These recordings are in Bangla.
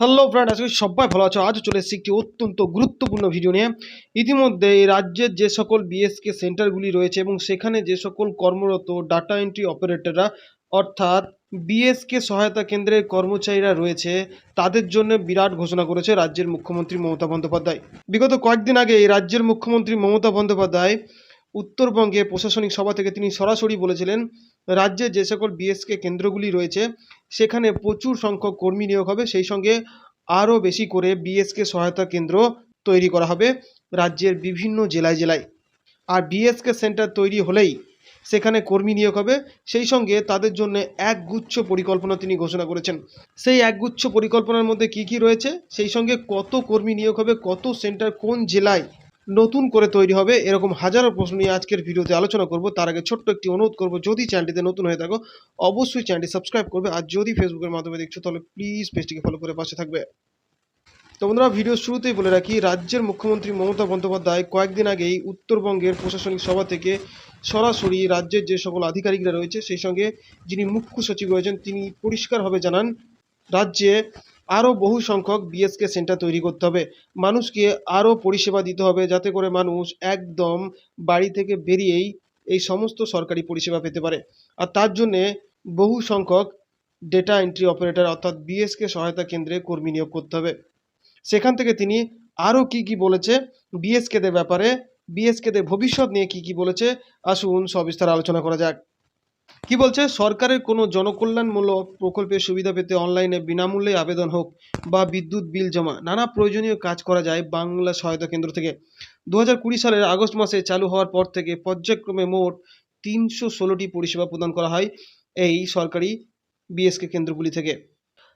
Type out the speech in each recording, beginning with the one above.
হ্যালো ফ্রেন্ড আজকে সবাই ভালো আছো। আজ চলে এসেছি একটি অত্যন্ত গুরুত্বপূর্ণ ভিডিও নিয়ে। ইতিমধ্যে রাজ্যের যে সকল বিএসকে সেন্টারগুলি রয়েছে এবং সেখানে যে সকল কর্মরত ডাটা এন্ট্রি অপারেটররা অর্থাৎ বিএসকে সহায়তা কেন্দ্রের কর্মচারীরা রয়েছে, তাদের জন্য বিরাট ঘোষণা করেছে রাজ্যের মুখ্যমন্ত্রী মমতা বন্দ্যোপাধ্যায়। বিগত কয়েকদিন আগে এই রাজ্যের মুখ্যমন্ত্রী মমতা বন্দ্যোপাধ্যায় উত্তরবঙ্গে প্রশাসনিক সভা থেকে তিনি সরাসরি বলেছিলেন রাজ্যে যে সকল বিএসকে কেন্দ্রগুলি রয়েছে সেখানে প্রচুর সংখ্যক কর্মী নিয়োগ হবে। সেই সঙ্গে আরও বেশি করে বিএসকে সহায়তা কেন্দ্র তৈরি করা হবে রাজ্যের বিভিন্ন জেলায় জেলায়। আর বিএসকে সেন্টার তৈরি হলেই সেখানে কর্মী নিয়োগ হবে। সেই সঙ্গে তাদের জন্য একগুচ্ছ পরিকল্পনা তিনি ঘোষণা করেছেন। সেই একগুচ্ছ পরিকল্পনার মধ্যে কি কি রয়েছে? সেই সঙ্গে কত কর্মী নিয়োগ হবে? কত সেন্টার কোন জেলায় নতুন করে তৈরি হবে, এরকম হাজারো প্রশ্ন নিয়ে আজকের ভিডিওতে আলোচনা করব। তার আগে ছোট্ট একটি অনুরোধ করব, যদি চ্যানেলটিতে নতুন হয়ে থাকো, অবশ্যই চ্যানেলটি সাবস্ক্রাইব করবে, আর যদি ফেসবুকের মাধ্যমে দেখছ, তাহলে প্লিজ পেজটিকে ফলো করে পাশে থাকবে। তো বন্ধুরা, ভিডিও শুরুতেই বলে রাখি, রাজ্যের মুখ্যমন্ত্রী মমতা বন্দ্যোপাধ্যায় কয়েকদিন আগেই উত্তরবঙ্গের প্রশাসনিক সভা থেকে সরাসরি রাজ্যের যে সকল আধিকারিকরা রয়েছে, সেই সঙ্গে যিনি মুখ্য সচিব রয়েছেন, তিনি পরিষ্কারভাবে জানান, রাজ্যে আরও বহু সংখ্যক বিএসকে সেন্টার তৈরি করতে হবে। মানুষকে আরও পরিষেবা দিতে হবে যাতে করে মানুষ একদম বাড়ি থেকে বেরিয়েই এই সমস্ত সরকারি পরিষেবা পেতে পারে। আর তার জন্যে বহু সংখ্যক ডেটা এন্ট্রি অপারেটর অর্থাৎ বিএসকে সহায়তা কেন্দ্রে কর্মী নিয়োগ করতে হবে। সেখান থেকে তিনি আরও কি কি বলেছে বিএসকেদের ব্যাপারে বিএসকেদের ভবিষ্যৎ নিয়ে কি কি বলেছে, আসুন সবিস্তার আলোচনা করা যাক। কি বলছে? সরকারের কোনো জনকল্যাণমূলক প্রকল্পের সুবিধা পেতে অনলাইনে বিনামূল্যে আবেদন হোক বা বিদ্যুৎ বিল জমা, নানা প্রয়োজনীয় কাজ করা যায় বাংলা সহায়তা কেন্দ্র থেকে। দু সালের আগস্ট মাসে চালু হওয়ার পর থেকে পর্যায়ক্রমে মোট তিনশো ষোলোটি পরিষেবা প্রদান করা হয় এই সরকারি বিএসকে কেন্দ্রগুলি থেকে।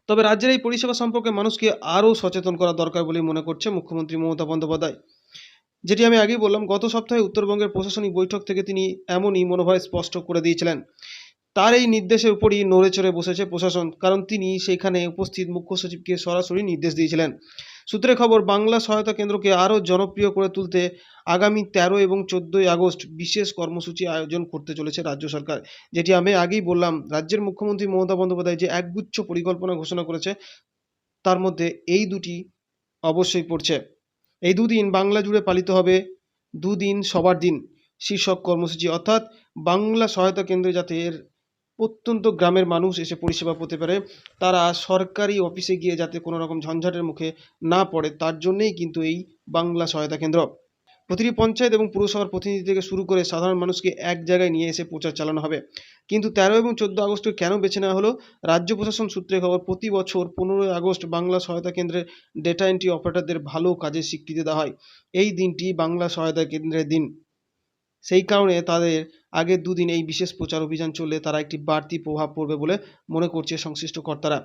তবে রাজ্যের এই পরিষেবা সম্পর্কে মানুষকে আরও সচেতন করা দরকার বলে মনে করছে মুখ্যমন্ত্রী মমতা বন্দ্যোপাধ্যায়। যেটি আমি আগেই বললাম, গত সপ্তাহে উত্তরবঙ্গের প্রশাসনিক বৈঠক থেকে তিনি এমনই মনোভাব স্পষ্ট করে দিয়েছিলেন। তার এই নির্দেশের উপরই নড়ে চড়ে বসেছে প্রশাসন, কারণ তিনি সেখানে উপস্থিত মুখ্য সচিবকে সরাসরি নির্দেশ দিয়েছিলেন। সূত্রে খবর, বাংলা সহায়তা কেন্দ্রকে আরও জনপ্রিয় করে তুলতে আগামী তেরো এবং চোদ্দোই আগস্ট বিশেষ কর্মসূচি আয়োজন করতে চলেছে রাজ্য সরকার। যেটি আমি আগেই বললাম, রাজ্যের মুখ্যমন্ত্রী মমতা বন্দ্যোপাধ্যায় যে একগুচ্ছ পরিকল্পনা ঘোষণা করেছে, তার মধ্যে এই দুটি অবশ্যই পড়ছে। এই দুদিন বাংলা জুড়ে পালিত হবে দুদিন সবার দিন শীর্ষক কর্মসূচি। অর্থাৎ বাংলা সহায়তা কেন্দ্রে যাতে এর প্রত্যন্ত গ্রামের মানুষ এসে পরিষেবা পেতে পারে, তারা সরকারি অফিসে গিয়ে যাতে কোনো রকম ঝঞ্ঝাটের মুখে না পড়ে, তার জন্যেই কিন্তু এই বাংলা সহায়তা কেন্দ্র। প্রতিটি পঞ্চায়েত এবং পুরসভার প্রতিনিধি থেকে শুরু করে সাধারণ মানুষকে এক জায়গায় নিয়ে এসে প্রচার চালানো হবে। কিন্তু তেরো এবং চোদ্দ আগস্ট কেন বেছে নেওয়া হলো? রাজ্য প্রশাসন সূত্রে খবর, প্রতি বছর পনেরোই আগস্ট বাংলা সহায়তা কেন্দ্রের ডেটা এন্ট্রি অপারেটরদের ভালো কাজের স্বীকৃতি দেওয়া হয়। এই দিনটি বাংলা সহায়তা কেন্দ্রের দিন। সেই কারণে তাদের আগের দুদিন এই বিশেষ প্রচার অভিযান চললে তারা একটি বাড়তি প্রভাব পড়বে বলে মনে করছে সংশ্লিষ্ট কর্তারা।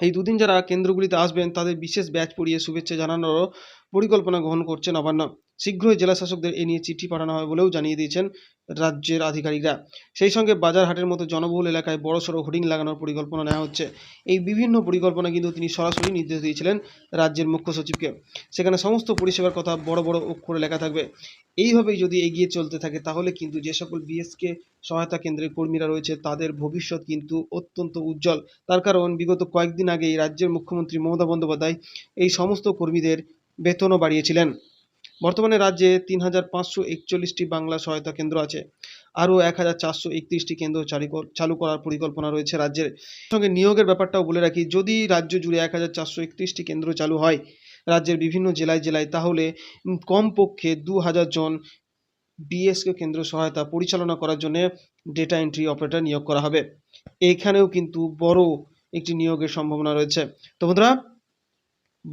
এই দুদিন যারা কেন্দ্রগুলিতে আসবেন, তাদের বিশেষ ব্যাচ পড়িয়ে শুভেচ্ছা জানানোরও পরিকল্পনা গ্রহণ করছে নবান্ন শীঘ্রই জেলা শাসকদের এ নিয়ে চিঠি পাঠানো হবে বলেও জানিয়ে দিয়েছেন রাজ্যের আধিকারিকরা। সেই সঙ্গে বাজার হাটের মতো জনবহুল এলাকায় বড়সড় হোর্ডিং লাগানোর পরিকল্পনা নেওয়া হচ্ছে। এই বিভিন্ন পরিকল্পনা কিন্তু তিনি সরাসরি নির্দেশ দিয়েছিলেন রাজ্যের মুখ্য সচিবকে। সেখানে সমস্ত পরিষেবার কথা বড় বড় অক্ষরে লেখা থাকবে। এইভাবেই যদি এগিয়ে চলতে থাকে, তাহলে কিন্তু যে সকল বিএসকে সহায়তা কেন্দ্রের কর্মীরা রয়েছে, তাদের ভবিষ্যৎ কিন্তু অত্যন্ত উজ্জ্বল। তার কারণ, বিগত কয়েকদিন আগেই রাজ্যের মুখ্যমন্ত্রী মমতা বন্দ্যোপাধ্যায় এই সমস্ত কর্মীদের বেতনও বাড়িয়েছিলেন। বর্তমানে রাজ্যে তিন হাজার পাঁচশো একচল্লিশটি বাংলা সহায়তা কেন্দ্র আছে। আরও এক হাজার চারশো একত্রিশটি কেন্দ্র চালু কর- চালু করার পরিকল্পনা রয়েছে রাজ্যের। সঙ্গে নিয়োগের ব্যাপারটাও বলে রাখি, যদি রাজ্য জুড়ে এক হাজার চারশো একত্রিশটি কেন্দ্র চালু হয় রাজ্যের বিভিন্ন জেলায় জেলায়, তাহলে কমপক্ষে দু হাজার জন বিএসকে কেন্দ্র সহায়তা পরিচালনা করার জন্য ডেটা এন্ট্রি অপারেটর নিয়োগ করা হবে। এখানেও কিন্তু বড় একটি নিয়োগের সম্ভাবনা রয়েছে। তো বন্ধুরা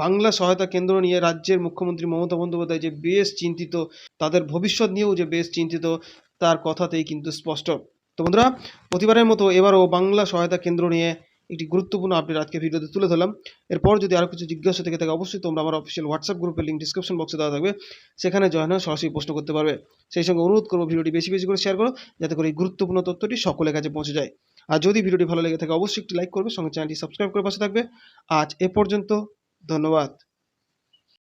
বাংলা সহায়তা কেন্দ্র নিয়ে রাজ্যের মুখ্যমন্ত্রী মমতা বন্দ্যোপাধ্যায় যে বেশ চিন্তিত, তাদের ভবিষ্যৎ নিয়েও যে বেশ চিন্তিত, তার কথাতেই কিন্তু স্পষ্ট। তো বন্ধুরা, প্রতিবারের মতো এবারও বাংলা সহায়তা কেন্দ্র নিয়ে একটি গুরুত্বপূর্ণ আপডেট আজকে ভিডিওতে তুলে ধরলাম। এরপর যদি আরও কিছু জিজ্ঞাসা থেকে থাকে, অবশ্যই তোমরা আমার অফিসিয়াল হোয়াটসঅ্যাপ গ্রুপের লিঙ্ক ডিসক্রিপশন বক্সে দেওয়া থাকবে। সেখানে জয়েন হয়ে সরাসরি প্রশ্ন করতে পারবে। সেই সঙ্গে অনুরোধ করব ভিডিওটি বেশি বেশি করে শেয়ার করো, যাতে করে এই গুরুত্বপূর্ণ তথ্যটি সকলের কাছে পৌঁছে যায়। আর যদি ভিডিওটি ভালো লেগে থাকে, অবশ্যই একটি লাইক করবে, সঙ্গে চ্যানেলটি সাবস্ক্রাইব করে পাশে থাকবে। আজ এ পর্যন্ত ধন্যবাদ।